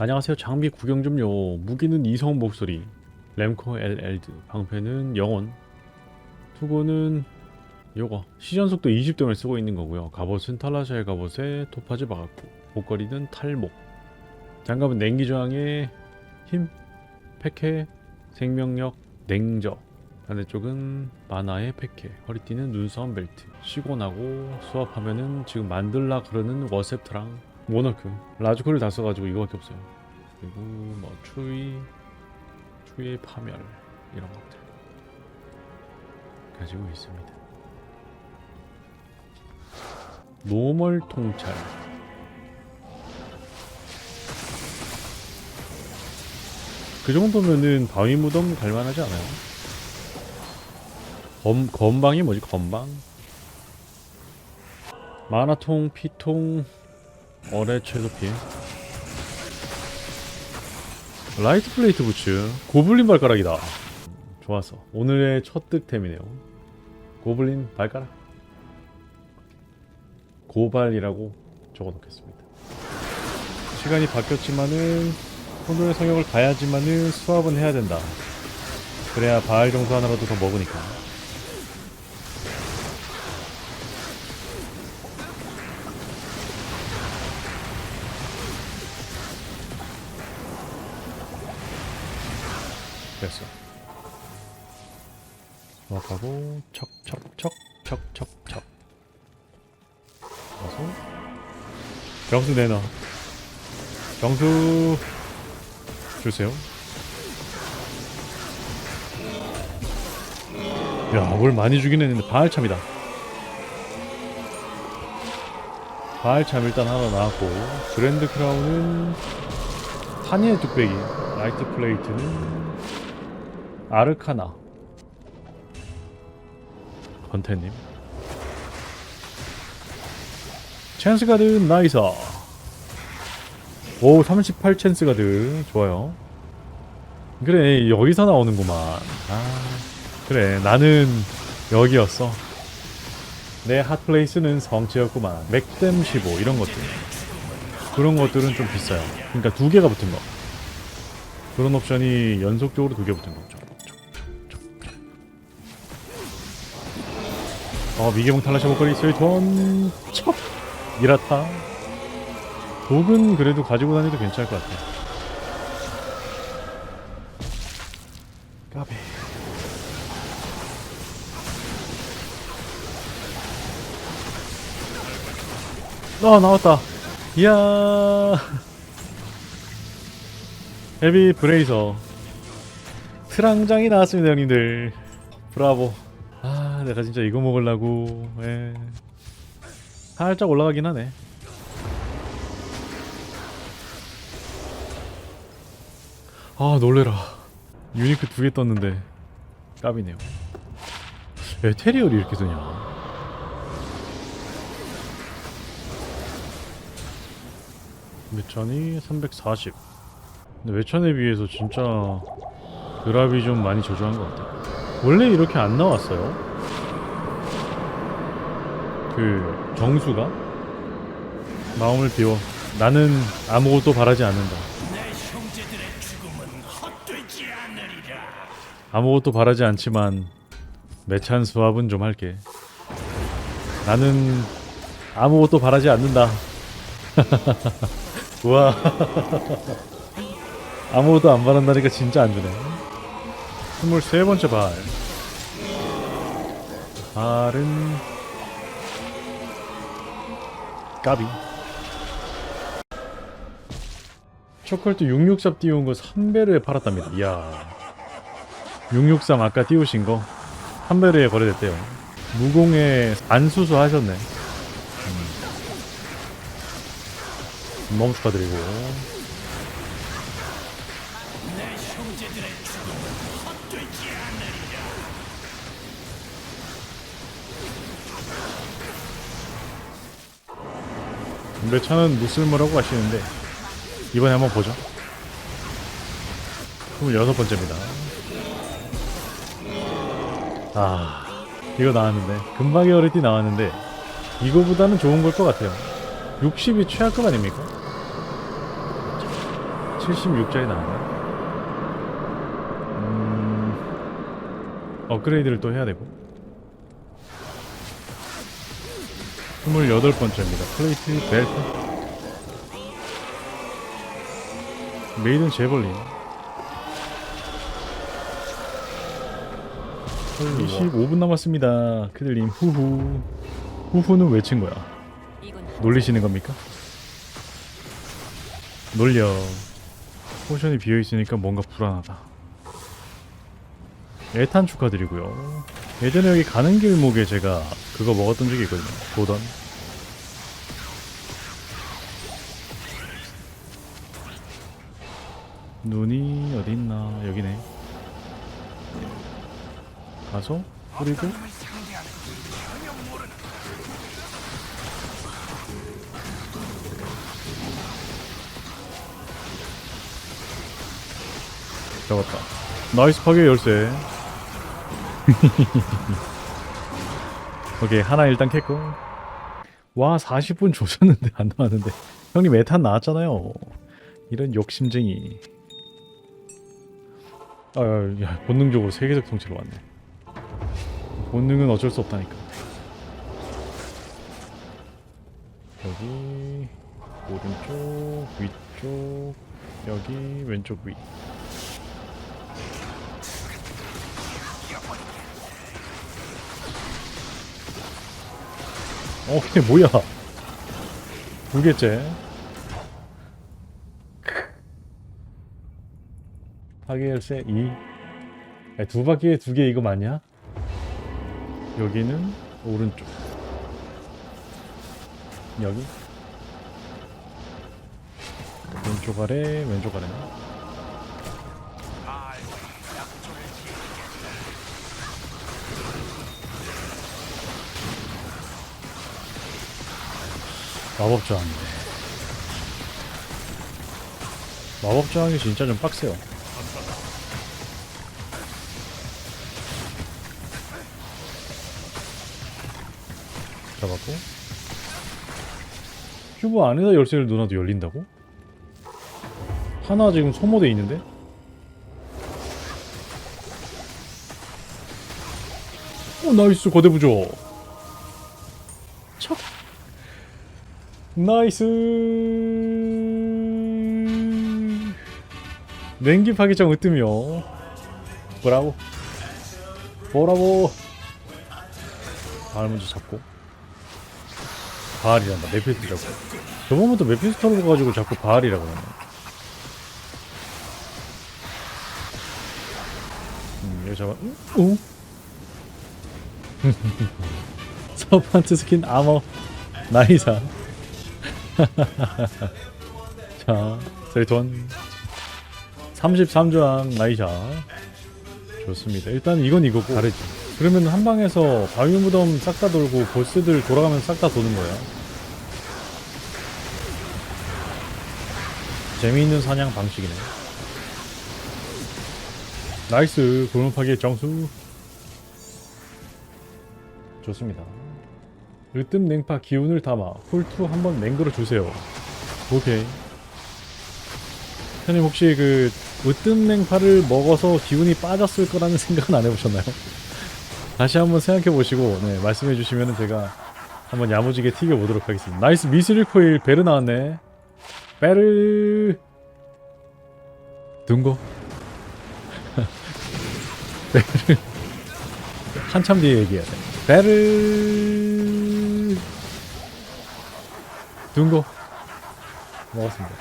안녕하세요. 장비 구경 좀요. 무기는 이성 목소리. 램코 LL드 방패는 영원 투구는 요거. 시전 속도 20등을 쓰고 있는 거고요. 갑옷은 탈라샤의 갑옷에 토파즈 박았고 목걸이는 탈목. 장갑은 냉기 저항에 힘, 패케, 생명력, 냉저. 반대쪽은 마나의 패케 허리띠는 눈싸움 벨트. 쉬고 나고 수압하면은 지금 만들라 그러는 워셉트랑 모너크 라즈콜을 다 써가지고 이거밖에 없어요 그리고 뭐 추위 추위의 파멸 이런 것들 가지고 있습니다 노멀 통찰 그 정도면은 바위 무덤 갈만하지 않아요? 검, 건방이 뭐지 건방? 마나통, 피통, 어뢰 최소 피해 라이트 플레이트 부츠. 고블린 발가락이다. 좋았어. 오늘의 첫 득템이네요. 고블린 발가락. 고발이라고 적어놓겠습니다. 시간이 바뀌었지만은 혼돈의 성역을 가야지만은 수합은 해야 된다. 그래야 바알 정도 하나라도 더 먹으니까 됐어. 수학하고 척척척 척척척. 가서 병수 내놔. 병수 주세요. 야, 뭘 많이 주긴 했는데 바알참이다. 바알참 일단 하나 나왔고 그랜드 크라운은 한이의 뚝배기 라이트 플레이트는 아르카나. 건태님. 찬스 가드 나이사 오38 찬스 가드 좋아요. 그래 여기서 나오는구만. 아 그래 나는 여기였어. 내 핫플레이스는 성체였구만. 맥댐 15 이런 것들. 그런 것들은 좀 비싸요. 그러니까 두 개가 붙은 거. 그런 옵션이 연속적으로 두 개 붙은 거죠 어 미개봉 탈라샤 목걸이 스웨톤 척 이라타 독은 그래도 가지고 다니도 괜찮을 것 같아 까베. 아 나왔다. 이야. 헤비 브레이서. 트랑장이 나왔습니다 형님들. 브라보. 아 내가 진짜 이거 먹으려고 예. 살짝 올라가긴 하네. 아 놀래라. 유니크 두 개 떴는데 깝이네요. 왜 테리얼이 이렇게 뜨냐? 매천이 340 근데 매천에 비해서 진짜 드랍이 좀 많이 저조한 것 같아 원래 이렇게 안 나왔어요 그 정수가 마음을 비워. 나는 아무것도 바라지 않는다. 아무것도 바라지 않지만 매찬 수합은 좀 할게. 나는 아무것도 바라지 않는다. 우와. 아무것도 안 바란다니까 진짜 안 주네. 23번째 발. 발은 까비. 초콜트 663 띄운 거 3배를 팔았답니다. 이야. 663 아까 띄우신 거 3배를 거래됐대요. 무공에 안수수 하셨네. 음. 너무 축하드리고 매차는 무쓸모라고 하시는데 이번에 한번 보죠 26번째입니다 아 이거 나왔는데 금방의 어리티 나왔는데 이거보다는 좋은 걸 것 같아요 60이 최하급 아닙니까? 76짜리 나왔네. 음, 업그레이드를 또 해야 되고. 28번째입니다. 플레이트 벨트. 메이든 제벌린. 25분 남았습니다. 크들님 후후. 후후는 왜친 거야? 놀리시는 겁니까? 놀려. 포션이 비어 있으니까 뭔가 불안하다. 에탄 축하드리고요. 예전에 여기 가는 길목에 제가 그거 먹었던 적이 있거든요. 도던. 눈이 어디 있나? 여기네. 가서 뿌리고 잡았다. 나이스 파괴 열쇠. 오케이 하나 일단 캤고. 와 40분 조졌는데 안 나왔는데 형님 에탄 나왔잖아요. 이런 욕심쟁이. 아, 야, 본능적으로 세계적 통치로 왔네. 본능은 어쩔 수 없다니까. 여기 오른쪽 위쪽 여기 왼쪽 위. 어, 이게 뭐야? 두 개째. 파괴 열쇠 2. 야, 두 바퀴에 두 개 이거 맞냐? 여기는 오른쪽. 여기. 왼쪽 아래, 왼쪽 아래. 마법 저항이네. 마법 저항이 진짜 좀 빡세요. 잡았고. 큐브 안에다 열쇠를 넣어놔도 열린다고? 하나 지금 소모돼 있는데? 오 나이스 거대 부조 척 나이스. 냉기 파괴정 으뜸이요. 뭐라고? 뭐라고? 바알 먼저 잡고. 바알이란다. 메피스토 잡고. 저번부터 메피스토를 가지고 자꾸 바알이라고 하네. 음 여기 잡아. 응? 응? 서판트 스킨 아머 나이사 자, 셀톤 33조랑 나이샤 좋습니다. 일단 이건 이거고 다르지. 그러면 한 방에서 바위 무덤 싹 다 돌고 보스들 돌아가면서 싹 다 도는 거야. 재미있는 사냥 방식이네. 나이스 골문파기의 정수 좋습니다. 으뜸 냉파 기운을 담아 홀투 한번 맹글어 주세요. 오케이. 형님 혹시 그 으뜸 냉파를 먹어서 기운이 빠졌을 거라는 생각은 안 해보셨나요? 다시 한번 생각해 보시고 네, 말씀해 주시면 제가 한번 야무지게 튀겨 보도록 하겠습니다. 나이스 미스릴 코일 베르 나왔네. 베르 둥고 베르 한참 뒤에 얘기해야 돼. 베르 둥고 먹었습니다.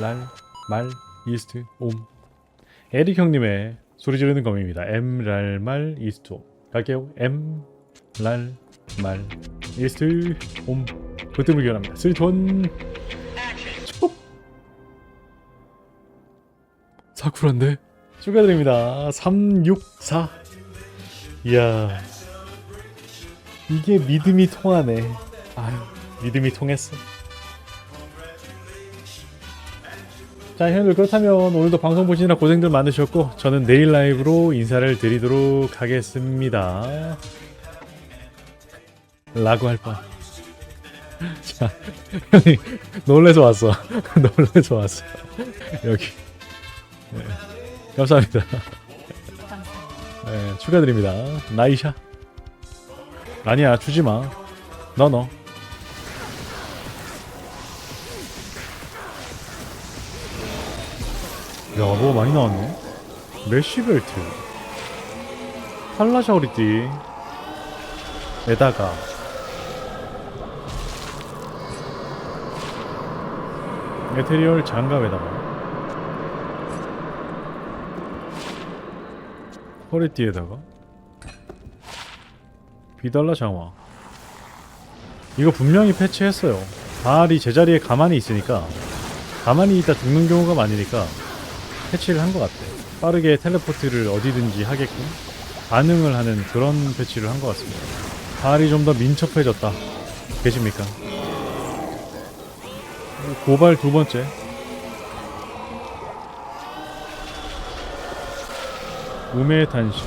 랄, 말, 이스트, 옴. 에릭 형님의 소리 지르는 검입니다. M, 랄, 말, 이스트, 옴. 갈게요. M, 랄, 말, 이스트, 옴. 그뜸을 기원합니다. 스리톤. 촉. 사쿠란데? 축하드립니다. 364. 이야. 이게 믿음이 통하네. 아유, 믿음이 통했어. 자, 형님들 그렇다면 오늘도 방송 보시느라 고생들 많으셨고 저는 내일 라이브로 인사를 드리도록 하겠습니다. 라고 할 뻔. 자, 형이 놀래서 왔어. 놀래서 왔어. 여기. 네. 감사합니다. 네, 축하드립니다. 나이샤. 아니야, 주지 마. 너 너. 야, 뭐 많이 나왔네. 메쉬 벨트. 팔라샤 허리띠. 에다가. 메테리얼 장갑에다가. 허리띠에다가. 비달라 장화 이거 분명히 패치했어요. 발이 제자리에 가만히 있으니까. 가만히 있다 죽는 경우가 많으니까 패치를 한 것 같아. 빠르게 텔레포트를 어디든지 하게끔 반응을 하는 그런 패치를 한 것 같습니다. 발이 좀 더 민첩해졌다. 계십니까? 고발 두 번째. 우매의 탄식.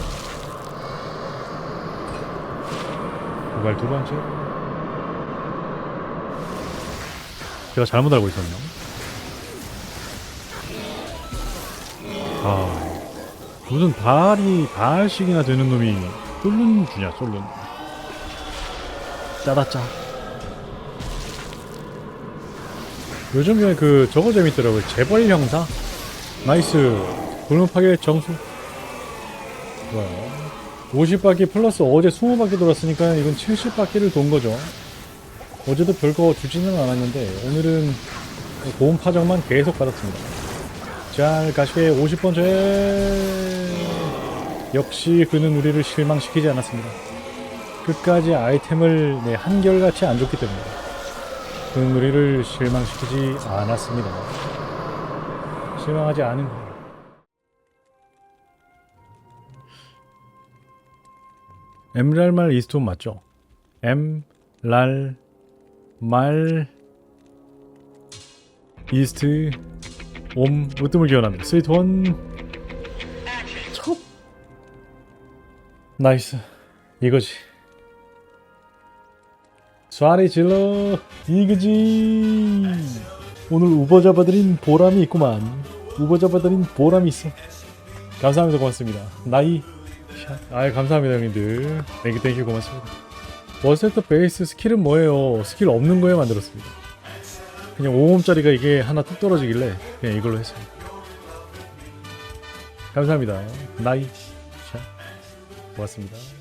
고발 두 번째. 제가 잘못 알고 있었네요 아 무슨 발이 발씩이나 되는 놈이 솔룬 주냐 솔룬 짜다 짜. 요즘에 그 저거 재밌더라고요. 재벌 형사? 나이스. 불문 파괴 정수. 좋아요 50바퀴 플러스 어제 20바퀴 돌았으니까 이건 70바퀴를 돈 거죠. 어제도 별거 주지는 않았는데 오늘은 고음 파정만 계속 받았습니다 잘 가시게 50번째 역시 그는 우리를 실망시키지 않았습니다. 끝까지 아이템을 네, 한결같이 안 줬기 때문에 그는 우리를 실망시키지 않았습니다. 실망하지 않은 엠랄말 이스톤 맞죠? 엠랄말 이스트 옴 으뜸을 기원합니다. 스위트 원. 첫. 나이스. 이거지. 쏴리 질러. 이거지. 오늘 우버 잡아드린 보람이 있구만. 우버 잡아드린 보람이 있어. 감사합니다. 고맙습니다. 나이. 아유 감사합니다 형님들. 땡큐 땡큐 고맙습니다. 버세터 베이스 스킬은 뭐예요? 스킬 없는 거에 만들었습니다 그냥 5홈짜리가 이게 하나 뚝 떨어지길래 그냥 이걸로 했습니다 감사합니다. 나이 샤 고맙습니다